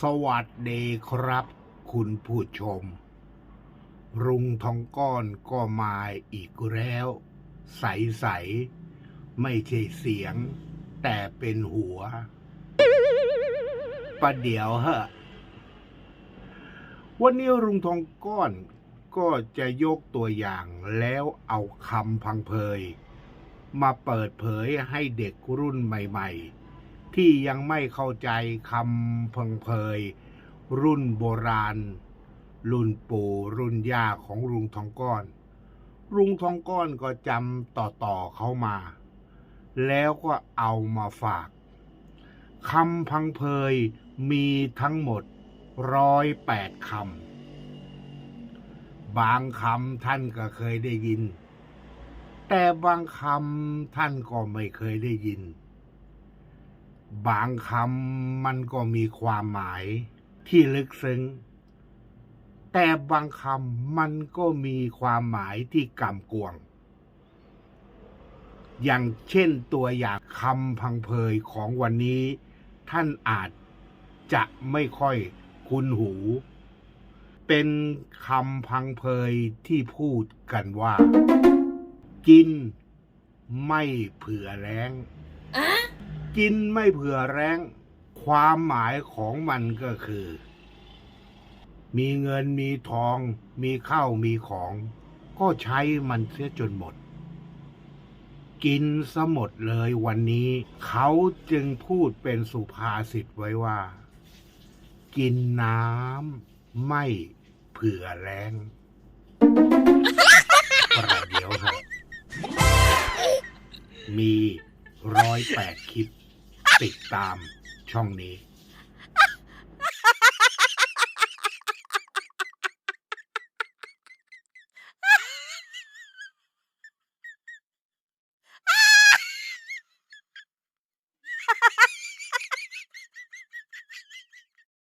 สวัสดีครับ คุณผู้ชม รุงทองก้อนก็มาอีกแล้ว ใสๆไม่ใช่เสียง แต่เป็นหัว ประเดี๋ยวเหอะวันนี้รุงทองก้อนก็จะยกตัวอย่างแล้วเอาคำพังเพย มาเปิดเผยให้เด็กรุ่นใหม่ ๆ ที่ยังไม่เข้าใจคำพังเพย รุ่นโบราณ รุ่นปู่รุ่นย่าของลุงทองก้อนลุงทองก้อนก็จำต่อๆเขามา แล้วก็เอามาฝากคำพังเพยมีทั้งหมดร้อยแปดคำบางคำท่านก็เคยได้ยิน แต่บางคำท่านก็ไม่เคยได้ยิน บางคำมันก็มีความหมายที่ลึกซึ้ง แต่บางคำมันก็มีความหมายที่กำกวง อย่างเช่นตัวอย่างคำพังเพยของวันนี้ ท่านอาจจะไม่ค่อยคุ้นหู เป็นคำพังเพยที่พูดกันว่า กินไม่เผื่อแรง กินไม่เผื่อแรงความหมายของมันก็คือ มีเงินมีทอง มีข้าวมีของ ก็ใช้มันเสียจนหมด กินซะหมดเลยวันนี้ เขาจึงพูดเป็นสุภาษิตไว้ว่า กินน้ำไม่เผื่อแรงประเดี๋ยวครับมีร้อยแปดคลิป ติดตามช่องนี้